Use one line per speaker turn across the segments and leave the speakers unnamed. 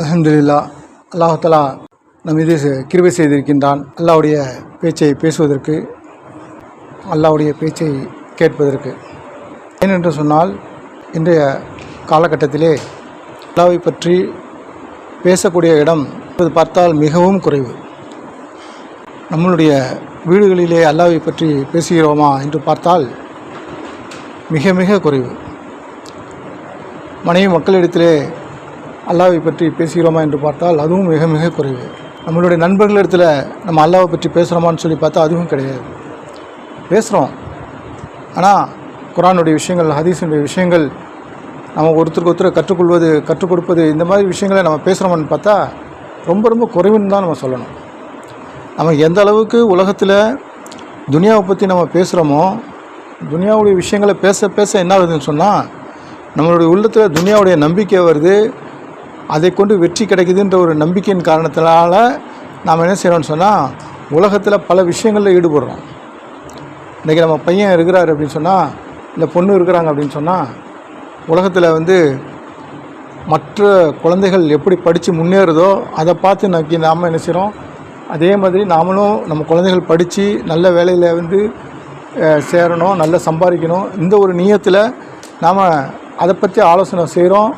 அலமதுல்லா அல்லாஹலா நம் மீது கிருவை கிருபை செய்திருக்கின்றான். அல்லாவுடைய பேச்சை பேசுவதற்கு அல்லாவுடைய பேச்சை கேட்பதற்கு. ஏனென்று சொன்னால் இன்றைய காலகட்டத்திலே அல்லாவை பற்றி பேசக்கூடிய இடம் இப்போது பார்த்தால் மிகவும் குறைவு. நம்மளுடைய வீடுகளிலே அல்லாவை பற்றி பேசுகிறோமா என்று பார்த்தால் மிக மிக குறைவு. மனைவி மக்களிடத்திலே அல்லாவை பற்றி பேசுகிறோமா என்று பார்த்தால் அதுவும் மிக மிக குறைவு. நம்மளுடைய நண்பர்களிடத்தில் நம்ம அல்லாவை பற்றி பேசுகிறோமான்னு சொல்லி பார்த்தா அதுவும் கிடையாது. பேசுகிறோம் ஆனால் குரானுடைய விஷயங்கள் ஹதீஸினுடைய விஷயங்கள் நம்ம ஒருத்தருக்கு ஒருத்தர் கற்றுக்கொள்வது கற்றுக் கொடுப்பது இந்த மாதிரி விஷயங்களை நம்ம பேசுகிறோமான்னு பார்த்தா ரொம்ப ரொம்ப குறைவுன்னு தான் நம்ம சொல்லணும். நம்ம எந்த அளவுக்கு உலகத்தில் துனியாவை பற்றி நம்ம பேசுகிறோமோ துனியாவுடைய விஷயங்களை பேச பேச என்ன ஆகுதுன்னு சொன்னால் நம்மளுடைய உள்ளத்தில் துனியாவுடைய நம்பிக்கை வருது அதை கொண்டு வெற்றி கிடைக்குதுன்ற ஒரு நம்பிக்கையின் காரணத்தினால நாம் என்ன செய்கிறோம்னு சொன்னால் உலகத்தில் பல விஷயங்களில் ஈடுபடுறோம். இன்றைக்கி நம்ம பையன் இருக்கிறார் அப்படின்னு சொன்னால் இல்லை பொண்ணு இருக்கிறாங்க அப்படின்னு சொன்னால் உலகத்தில் வந்து மற்ற குழந்தைகள் எப்படி படித்து முன்னேறுதோ அதை பார்த்து நோக்கி நாம் என்ன செய்கிறோம் அதே மாதிரி நாமளும் நம்ம குழந்தைகள் படித்து நல்ல வேலையில் வந்து சேரணும் நல்லா சம்பாதிக்கணும். இந்த ஒரு நியத்தில் நாம் அதை பற்றி ஆலோசனை செய்கிறோம்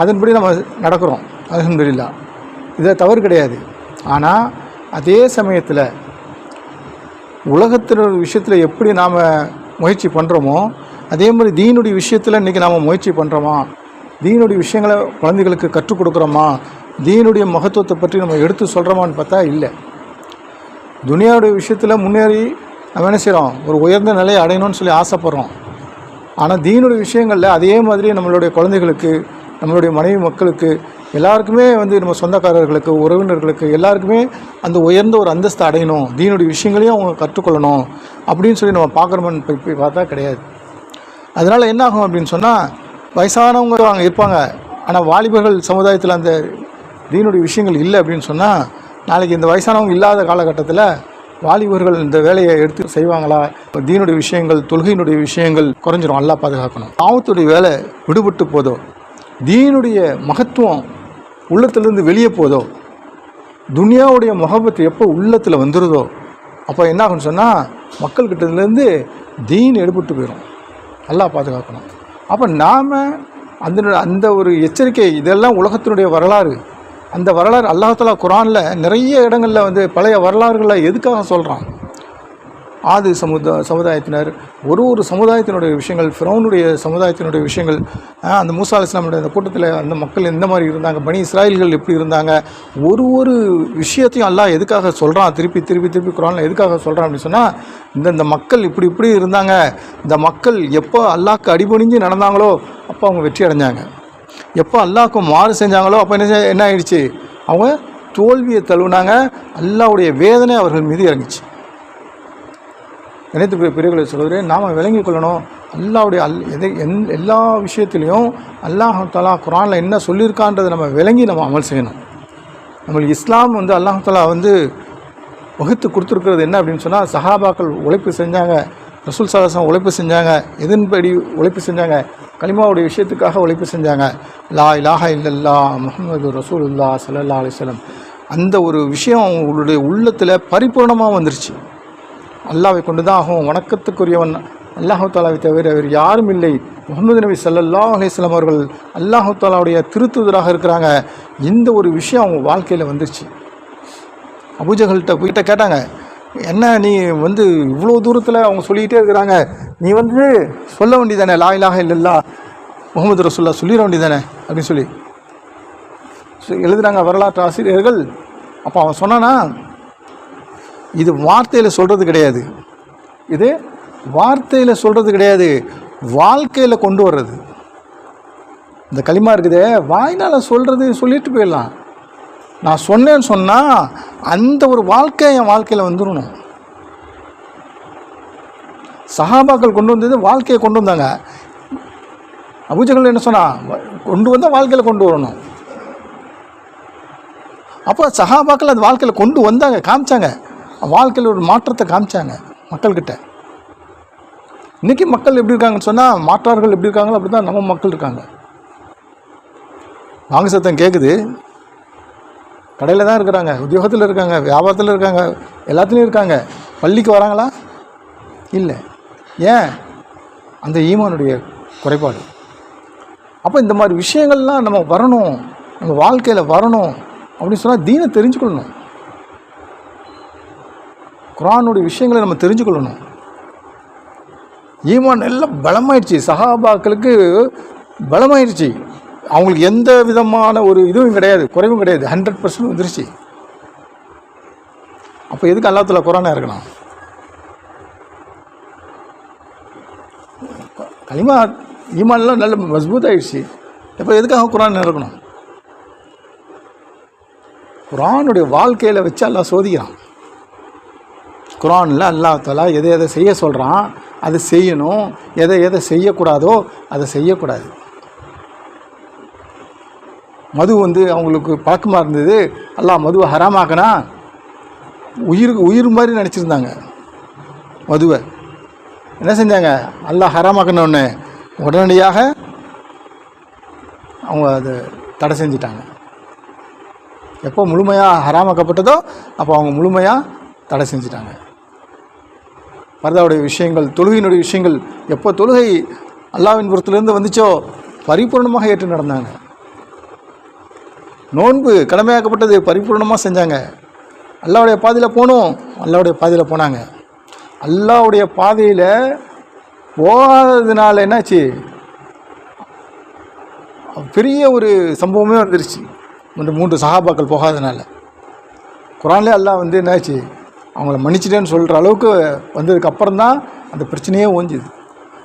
அதன்படி நம்ம நடக்கிறோம். அலமதுல்லா இதை தவறு கிடையாது. ஆனால் அதே சமயத்தில் உலகத்தினோட விஷயத்தில் எப்படி நாம் முயற்சி பண்ணுறோமோ அதே மாதிரி தீனுடைய விஷயத்தில் இன்றைக்கி நாம் முயற்சி பண்ணுறோமா தீனுடைய விஷயங்களை குழந்தைகளுக்கு கற்றுக் கொடுக்குறோமா? தீனுடைய மகத்துவத்தை பற்றி நம்ம எடுத்து சொல்கிறோமான்னு பார்த்தா இல்லை. துனியாவுடைய விஷயத்தில் முன்னேறி நம்ம என்ன செய்கிறோம் ஒரு உயர்ந்த நிலையை அடையணும்னு சொல்லி ஆசைப்பட்றோம். ஆனால் தீனுடைய விஷயங்களில் அதே மாதிரி நம்மளுடைய குழந்தைகளுக்கு நம்மளுடைய மனைவி மக்களுக்கு எல்லாருக்குமே வந்து நம்ம சொந்தக்காரர்களுக்கு உறவினர்களுக்கு எல்லாருக்குமே அந்த உயர்ந்த ஒரு அந்தஸ்தை அடையணும். தீனுடைய விஷயங்களையும் அவங்க கற்றுக்கொள்ளணும் அப்படின்னு சொல்லி நம்ம பார்க்குறோம்னு போய் போய் பார்த்தா கிடையாது. அதனால் என்ன ஆகும் அப்படின்னு சொன்னால் வயசானவங்க அங்கே இருப்பாங்க. ஆனால் வாலிபர்கள் சமுதாயத்தில் அந்த தீனுடைய விஷயங்கள் இல்லை அப்படின்னு சொன்னால் நாளைக்கு இந்த வயசானவங்க இல்லாத காலகட்டத்தில் வாலிபர்கள் இந்த வேலையை எடுத்து செய்வாங்களா? இப்போ தீனுடைய விஷயங்கள் தொழுகையினுடைய விஷயங்கள் குறைஞ்சிரும். நல்லா பாதுகாக்கணும். பாவத்துடைய வேலை விடுபட்டு போதோ தீனுடைய மகத்துவம் உள்ளத்துலேருந்து வெளியே போதோ துனியாவுடைய முகபத்து எப்போ உள்ளத்தில் வந்துடுதோ அப்போ என்ன ஆகும்னு சொன்னால் மக்கள்கிட்டலேருந்து தீன் எடுபட்டு போயிடும் நல்லா பாதுகாக்கணும். அப்போ நாம் அந்த அந்த ஒரு எச்சரிக்கை இதெல்லாம் உலகத்தினுடைய வரலாறு. அந்த வரலாறு அல்லாஹலா குரானில் நிறைய இடங்களில் வந்து பழைய வரலாறுகளை எதுக்காக சொல்கிறான் ஆது சமுதா சமுதாயத்தினர் ஒரு ஒரு சமுதாயத்தினுடைய விஷயங்கள் ஃபிரௌனுடைய சமுதாயத்தினுடைய விஷயங்கள் அந்த மூசா இஸ்லாமுடைய அந்த கூட்டத்தில் அந்த மக்கள் எந்த மாதிரி இருந்தாங்க பனி இஸ்ராயல்கள் எப்படி இருந்தாங்க ஒரு ஒரு விஷயத்தையும் அல்லாஹ் எதுக்காக சொல்கிறான் திருப்பி திருப்பி திருப்பி குரானில் எதுக்காக சொல்கிறான் அப்படின்னு சொன்னால் இந்தந்த மக்கள் இப்படி இப்படி இருந்தாங்க இந்த மக்கள் எப்போ அல்லாஹ்க்கு அடிபணிஞ்சு நடந்தாங்களோ அப்போ அவங்க வெற்றி அடைஞ்சாங்க. எப்போ அல்லாஹ்க்கு மாறு செஞ்சாங்களோ அப்போ என்ன என்ன ஆயிடுச்சு? அவங்க தோல்வியை தழுவினாங்க அல்லாவுடைய வேதனை அவர்கள் மீது இறங்குச்சு. நினைத்து பெரிய சொல்வதே நாம் விளங்கிக் கொள்ளணும். அல்லாவுடைய அல் எதை எந் எல்லா விஷயத்துலையும் அல்லாஹ் தலா குரானில் என்ன சொல்லியிருக்கான்றதை நம்ம விளங்கி நம்ம அமல் செய்யணும். நம்மளுக்கு இஸ்லாம் வந்து அல்லாஹ் வந்து வகுத்து கொடுத்துருக்கிறது என்ன அப்படின்னு சொன்னால் சஹாபாக்கள் உழைப்பு செஞ்சாங்க ரசூல் சலாசம் உழைப்பு செஞ்சாங்க எதன்படி உழைப்பு செஞ்சாங்க கலிமாவுடைய விஷயத்துக்காக உழைப்பு செஞ்சாங்க. லா இலாஹா இல்லல்லா முஹம்மது ரசூல் இல்லா சல்லா அலிஸ்லம் அந்த ஒரு விஷயம் அவங்களுடைய உள்ளத்தில் பரிபூர்ணமாக வந்துருச்சு. அல்லாவை கொண்டு தான் ஆகும். வணக்கத்துக்குரியவன் அல்லாஹு தாலாவை தவிர வேறு யாரும் இல்லை. முகமது நபி சல்லா அலிஸ்லாம் அவர்கள் அல்லாஹு தாலாவுடைய திருத்துதராக இருக்கிறாங்க. இந்த ஒரு விஷயம் அவங்க வாழ்க்கையில் வந்துருச்சு. அபூஜகல்கிட்ட போயிட்ட கேட்டாங்க என்ன நீ வந்து இவ்வளோ தூரத்தில் அவங்க சொல்லிக்கிட்டே இருக்கிறாங்க? நீ வந்து சொல்ல வேண்டியதானே? லா இலாஹ இல்லல்லா முகமது ரசுல்லா சொல்லிட வேண்டியதானே? அப்படின்னு சொல்லி. எழுதுகிறாங்க வரலாற்று ஆசிரியர்கள். அப்போ அவன் சொன்னானா இது வார்த்தையில் சொல்கிறது கிடையாது. இது வார்த்தையில் சொல்கிறது கிடையாது. வாழ்க்கையில் கொண்டு வர்றது. இந்த களிமா இருக்குதே வாய்னால் சொல்கிறது சொல்லிட்டு போயிடலாம். நான் சொன்னேன்னு சொன்னால் அந்த ஒரு வாழ்க்கை என் வாழ்க்கையில் வந்துடணும் சஹாபாக்கள் கொண்டு வந்தது வாழ்க்கையை கொண்டு வந்தாங்க. அபூஜகள் என்ன சொன்னா வ- கொண்டு வந்தால் வாழ்க்கையில் கொண்டு வரணும். அப்போ சஹாபாக்கள் அந்த வாழ்க்கையில் கொண்டு வந்தாங்க காமிச்சாங்க. வாழ்க்கையில் ஒரு மாற்றத்தை காமிச்சாங்க மக்கள்கிட்ட. இன்றைக்கி மக்கள் எப்படி இருக்காங்கன்னு சொன்னால் மாற்றார்கள் எப்படி இருக்காங்களோ அப்படி தான் நம்ம மக்கள் இருக்காங்க. வாங்க சத்தம் கேட்குது கடையில் தான் இருக்கிறாங்க உத்தியோகத்தில் இருக்காங்க வியாபாரத்தில் இருக்காங்க எல்லாத்துலேயும் இருக்காங்க. பள்ளிக்கு வராங்களா? இல்லை. ஏன்? அந்த ஈமானுடைய குறைபாடு. அப்போ இந்த மாதிரி விஷயங்கள்லாம் நம்ம வரணும் நம்ம வாழ்க்கையில் வரணும் அப்படின்னு சொன்னால் தீனை தெரிஞ்சுக்கொள்ளணும் குரானுடைய விஷயங்களை நம்ம தெரிஞ்சுக்கொள்ளணும். ஈமான் எல்லாம் பலமாயிடுச்சு. சஹாபாக்களுக்கு பலமாயிடுச்சு. அவங்களுக்கு எந்த விதமான ஒரு இதுவும் கிடையாது குறைவும் கிடையாது. ஹண்ட்ரட் பர்சன்ட் வந்துருச்சு அப்போ எதுக்கு அல்லாத்துல குரானா இருக்கணும் களிமா ஈமான்லாம் நல்ல மஸ்பூத்தாயிடுச்சு இப்போ எதுக்காக குரான் இருக்கணும் குரானுடைய வாழ்க்கையில் வச்சு எல்லாம் சோதிக்கிறான். குரானில் அல்லாஹாலா எதை எதை செய்ய சொல்கிறான் அதை செய்யணும். எதை எதை செய்யக்கூடாதோ அதை செய்யக்கூடாது. மது வந்து அவங்களுக்கு பழக்கமாக இருந்தது. எல்லாம் மதுவை ஹராமாக்கினா உயிருக்கு உயிர் மாதிரி நினச்சிருந்தாங்க. மதுவை. என்ன செஞ்சாங்க? அல்லாஹ் ஹராமாக்கினோடனே உடனடியாக அவங்க அதை தடை செஞ்சிட்டாங்க. எப்போ முழுமையாக ஹராமாக்கப்பட்டதோ அப்போ அவங்க முழுமையாக தடை செஞ்சிட்டாங்க. பரதாவுடைய விஷயங்கள் தொழுகையினுடைய விஷயங்கள் எப்போ தொழுகை அல்லாவின் புறத்திலிருந்து வந்துச்சோ பரிபூர்ணமாக ஏற்று நடந்தாங்க. நோன்பு கடமையாக்கப்பட்டது பரிபூர்ணமாக செஞ்சாங்க. அல்லாவுடைய பாதையில் போகணும் அல்லாவுடைய பாதையில் போனாங்க. அல்லாவுடைய பாதையில் போகாததுனால என்னாச்சு? பெரிய ஒரு சம்பவமே வந்துருச்சு. இந்த மூன்று சகாபாக்கள் போகாதனால குரான்லே அல்லாஹ் வந்து என்னாச்சு? அவங்கள மன்னிச்சிட்டேன்னு சொல்கிற அளவுக்கு வந்ததுக்கு அப்புறம் தான் அந்த பிரச்சனையே ஓஞ்சுது.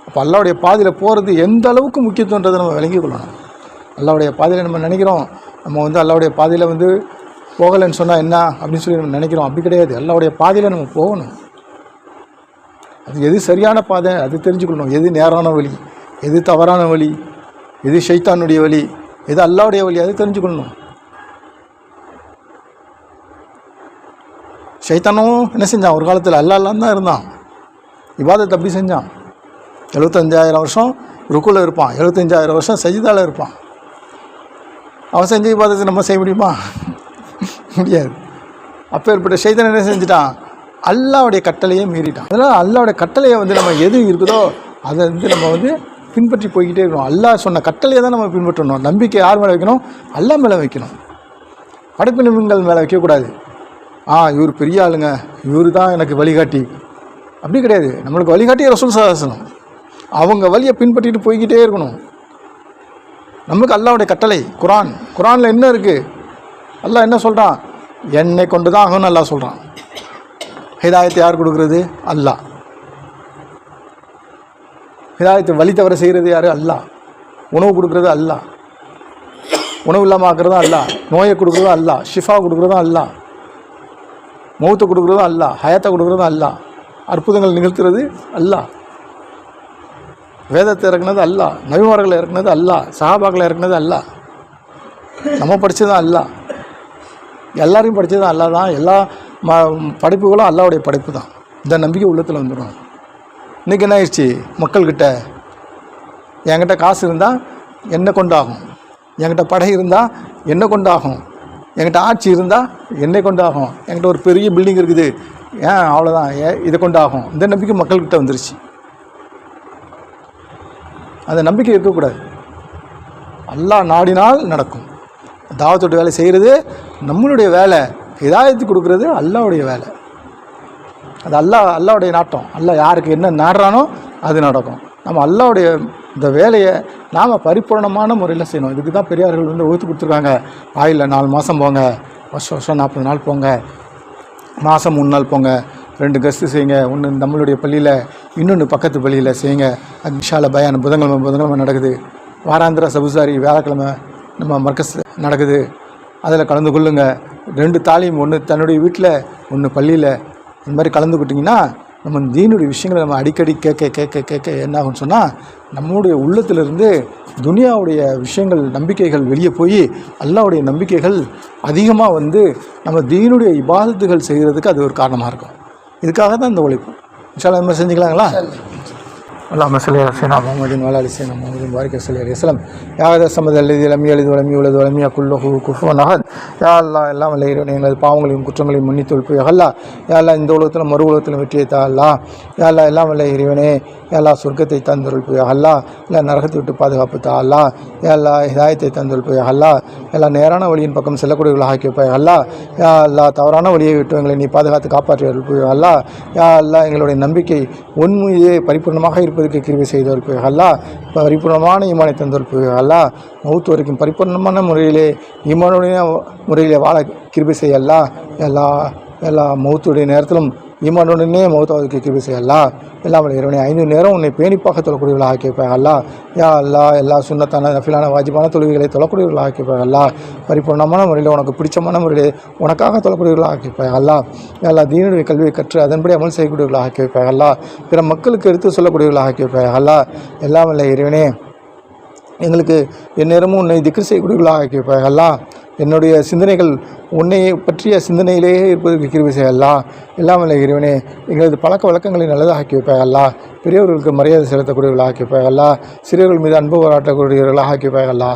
அப்போ அல்லாவுடைய பாதையில் போகிறது எந்த அளவுக்கு முக்கியத்துவன்றதை நம்ம விளங்கி கொள்ளணும். அல்லாவுடைய பாதையில் நம்ம நினைக்கிறோம். நம்ம வந்து அல்லாவுடைய பாதையில் வந்து போகலைன்னு சொன்னால் என்ன அப்படின்னு சொல்லி நம்ம நினைக்கிறோம். அப்படி கிடையாது. அல்லாவுடைய பாதையில் நம்ம போகணும். அது எது சரியான பாதை அது தெரிஞ்சுக்கணும் எது நேரான வழி எது தவறான வழி எது ஷைத்தானுடைய வழி எது அல்லாவுடைய வழி அது தெரிஞ்சுக்கொள்ளணும். ஷைத்தானும் என்ன செஞ்சான்? ஒரு காலத்தில் அல்லாலாம் தான் இருந்தான். இவாதத்தை அப்படி செஞ்சான். எழுபத்தஞ்சாயிரம் வருஷம் ருக்குல இருப்பான். எழுபத்தஞ்சாயிரம் வருஷம் சஜிதாவில் இருப்பான். அவன் செஞ்ச இபாதத்தை நம்ம செய்ய முடியுமா? முடியாது. அப்பேற்பட்ட ஷைத்தான் என்ன செஞ்சுட்டான்? அல்லாவுடைய கட்டளையே மீறிட்டான். அதனால் அல்லாவுடைய கட்டளையை வந்து நம்ம எது இருக்குதோ அதை வந்து நம்ம வந்து பின்பற்றி போய்கிட்டே இருக்கணும். அல்லாஹ் சொன்ன கட்டளையை தான் நம்ம பின்பற்றணும். நம்பிக்கை யார் மேலே வைக்கணும்? அல்லா மேலே வைக்கணும். படைப்பு நிமிடங்கள் மேலே வைக்கக்கூடாது. ஆ இவர் பெரிய ஆளுங்க. இவர் தான் எனக்கு வழிகாட்டி. அப்படி கிடையாது. நம்மளுக்கு வழிகாட்டி ரசூல் சாசனம் அவங்க வழியை பின்பற்றிட்டு போய்கிட்டே இருக்கணும். நமக்கு அல்லாவுடைய கட்டளை குரான். குரானில் என்ன இருக்குது அல்லாஹ் என்ன சொல்கிறான் என்னை கொண்டு தான் ஆகும்னு அல்லா சொல்கிறான் ஹிதாயத்தை யார் கொடுக்குறது? அல்லா ஹிதாயத்தை வழி தவற செய்கிறது யார்? அல்லா உணவு கொடுக்குறது அல்லா உணவு இல்லாமல் ஆக்குறதும் அல்லா நோயை கொடுக்குறதும் அல்லாஹ். ஷிஃபா கொடுக்குறதும் அல்லா மௌத்தை கொடுக்குறதும் அல்லா ஹயாத்தை கொடுக்குறதும் அல்லா அற்புதங்கள் நிகழ்த்துறது அல்லாஹ். வேதத்தை இறக்குனது அல்லா நவிமார்களை இறக்குனது அல்லா சஹாபாக்களை இறக்குனது அல்லா நம்ம படித்ததும் அல்லா எல்லாரையும் படித்ததும் அல்லாஹ் தான். எல்லா ம படைப்புகளும் அல்லாவுடைய படைப்பு தான். இந்த நம்பிக்கை உள்ளத்தில் வந்துடும் இன்றைக்கி என்ன ஆயிடுச்சு? மக்கள்கிட்ட என்கிட்ட காசு இருந்தால் என்ன கொண்டாகும்? என்கிட்ட படை இருந்தால் என்ன கொண்டாகும்? என்கிட்ட ஆட்சி இருந்தால் என்னை கொண்டாகும். என்கிட்ட ஒரு பெரிய பில்டிங் இருக்குது. ஏன் அவ்வளோதான் ஏ இதை கொண்டாகும். இந்த நம்பிக்கை மக்கள்கிட்ட வந்துருச்சு. அந்த நம்பிக்கை இருக்கக்கூடாது. எல்லா நாடினால் நடக்கும். தாவத்தோட வேலை செய்கிறது நம்மளுடைய வேலை. இதாயத்து கொடுக்குறது அல்லாவுடைய வேலை. அது அல்லாஹ் அல்லாவுடைய நாட்டம். அல்லா யாருக்கு என்ன நாடுறானோ அது நடக்கும். நம்ம அல்லாவுடைய இந்த வேலையை நாம் பரிபூர்ணமான முறையில் செய்யணும். இதுக்கு தான் பெரியார்கள் வந்து ஒத்து கொடுத்துருக்காங்க. ஆயில் நாலு மாதம் போங்க. வருஷம் வருஷம் நாற்பது நாள் போங்க. மாதம் மூணு நாள் போங்க. ரெண்டு கஸ்ட்டு செய்யுங்க. ஒன்று நம்மளுடைய பள்ளியில் இன்னொன்று பக்கத்து பள்ளியில் செய்யுங்க. அக்ஷால பயான். புதன்கிழமை புதன்கிழமை நடக்குது. வாராந்திர சபுசாரி வியாழக்கிழமை நம்ம மர்க்கஸ் நடக்குது. அதில் கலந்து கொள்ளுங்கள் ரெண்டு தாலியும் ஒன்று தன்னுடைய வீட்டில் ஒன்று பள்ளியில். இந்த மாதிரி கலந்துக்கிட்டிங்கன்னா நம்ம தீனுடைய விஷயங்களை நம்ம அடிக்கடி கேட்க கேட்க கேட்க என்ன ஆகும்னு சொன்னால் நம்முடைய உள்ளத்திலிருந்து துனியாவுடைய விஷயங்கள் நம்பிக்கைகள் வெளியே போய் அல்லாவுடைய நம்பிக்கைகள் அதிகமாக வந்து நம்ம தீனுடைய இபாதத்துகள் செய்கிறதுக்கு அது ஒரு காரணமாக இருக்கும். இதுக்காக தான் இந்த உழைப்பு. இன்ஷால்லா இந்த மாதிரி செஞ்சுக்கலாங்களா? அல்லாம சிலை அசைனா முகமதின் வாலா அலிசைனா முகமதின் வாரிக்க சிலை அலிஸ்லாம் யாத சமது அல்லது இளமி எழுது வளமி உள்ளது வளமியா குல்லஹு குஃபுவன் அகத் யா அல்லா எல்லாம் அல்ல இறைவன் எங்களது பாவங்களையும் குற்றங்களையும் முன்னித்து ஒழிப்பு யகல்லா யா அல்லா இந்த உலகத்திலும் மறு உலகத்திலும் வெற்றியை தா அல்லா யா அல்லா எல்லாம் அல்ல இறைவனே எல்லா சொர்க்கத்தை சொர்க்கத்தை தந்தொழிப்பு அல்லா இல்லை நரகத்தை விட்டு பாதுகாப்பு தா அல்லா எல்லா அல்லா ஹிதாயத்தை அல்லா எல்லாம் நேரான வழியின் பக்கம் செல்லக்கூடியவர்களாக ஆக்கி வைப்பாய். அல்லா யா அல்லா தவறான வழியை விட்டு எங்களை நீ பாதுகாத்து காப்பாற்றி அருள்பாய் அல்லா யா அல்லா எங்களுடைய நம்பிக்கை உண்மையே பரிபூர்ணமாக இருப்பதற்கு கிருவி செய்தவர்கள் அல்லா பரிபூர்ணமான ஈமானை தந்தவர்கள் அல்லா மௌத்து வரைக்கும் பரிபூர்ணமான முறையிலே ஈமானுடைய முறையிலே வாழ கிருபி செய்ய அல்லா எல்லா எல்லா மௌத்துடைய நேரத்திலும் இம்மனுடனே மௌத்தாவதுக்கு கிருபை செய்ய இல்லாமல் இறைவனை ஐந்து நேரம் உன்னை பேணிப்பாக தொழக்கூடியவர்களாக ஆக்கி யா அல்லா எல்லா சுண்ணத்தான நஃபிலான வாஜிபான தொழுகைகளை தொழக்கூடியவர்களாக ஆக்கி பரிபூர்ணமான முறையில் உனக்கு பிடிச்சமான முறையில் உனக்காக தொழக்கூடியவர்களாக ஆக்கி எல்லா தீனுடைய கல்வியை கற்று அதன்படி அமல் செய்யக்கூடியவர்களாக ஆக்கி வைப்பாய் பிற மக்களுக்கு எடுத்து சொல்லக்கூடியவர்களாக ஆக்கி வைப்பாய் எல்லாம் வல்ல இறைவனே. எங்களுக்கு எந்நேரமும் உன்னை திக்கு செய்யக்கூடியவர்களாக ஆக்கி வைப்பாய் என்னுடைய சிந்தனைகள் உன்னை பற்றிய சிந்தனையிலேயே இருப்பதற்கு கிருபை செய்யலாம் எல்லாம் வல்ல இறைவனே எங்களது பழக்க வழக்கங்களை நல்லதாக ஆக்கி வைப்பாய் பெரியவர்களுக்கு மரியாதை செலுத்தக்கூடியவர்களாக ஆக்கி வைப்பாய் சிறியவர்கள் மீது அன்பு பாராட்டக்கூடியவர்களாக ஆக்கி வைப்பாய் அல்லா.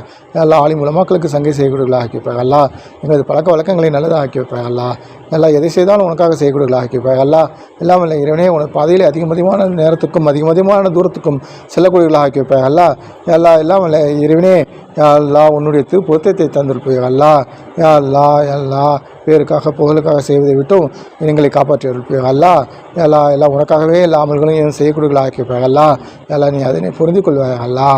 எல்லா ஆலி மூலமாக்களுக்கு சங்கை செய்யக்கூடியவர்களாக ஆக்கி வைப்பாய் எங்களது பழக்க வழக்கங்களை நல்லதாக ஆக்கி வைப்பாய் அல்லா. எதை செய்தாலும் உனக்காக செய்யக்கூடியவர்களாக ஆக்கி வைப்பாய் எல்லாம் இறைவனே உனக்கு பாதையில் அதிகமதிகமான நேரத்துக்கும் அதிகம் அதிகமான தூரத்துக்கும் செல்லக்கூடியவர்களாக ஆக்கி வைப்பாய் எல்லா எல்லாம் இறைவனே யா அல்லா உன்னுடைய திருப்பொருத்தத்தை தந்திருப்பாய் அல்லா. யா அல்லா அல்லா பேருக்காக புகழுக்காக செய்வதை விட்டும் எங்களை காப்பாற்றி இருப்பாய் அல்லா எல்லா எல்லாம் உனக்காகவே எல்லா அமல்களையும் செய்யக்கூடியவர்களாக ஆக்கியிருப்பாய் அல்லா எல்லாம் நீ அதனை புரிந்து கொள்வாய் அல்லா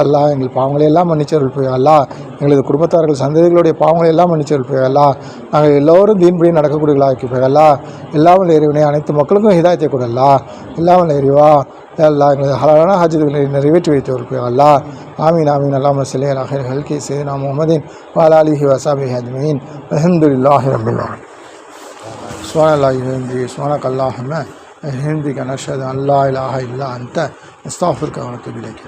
அல்லா எங்கள் பாவங்களை எல்லாம் மன்னிச்சு இருப்பாய் அல்லா எங்களது குடும்பத்தார்கள் சந்ததிகளுடைய பாவங்களை எல்லாம் மன்னிச்சு இருப்பாய் அல்லா நாங்கள் எல்லோரும் தீன்படி நடக்கக்கூடியவர்களாக ஆக்கியிருப்பாய் அல்லா எல்லாம் இறைவனை அனைத்து மக்களுக்கும் ஹிதாயத்தை கொடுல்லா எல்லாம் இறைவா எல்லா எங்களது ஹலாலான ஹஜ்ஜுகளை நிறைவேற்றி வைத்தவர்கள் அல்லா آمين آمين. اللهم صل على خير خلق سيدنا محمد وعلى آله وصحبه أجمعين. الحمد لله رب العالمين سبحان الله وبحمده سبحانك اللهم وبحمدك نشهد أن لا إله إلا أنت. نستغفرك ونتوب إليك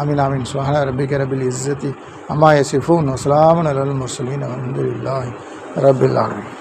آمين آمين سبحان ربك رب العزة عما يصفون وسلام على المرسلين والحمد لله رب العالمين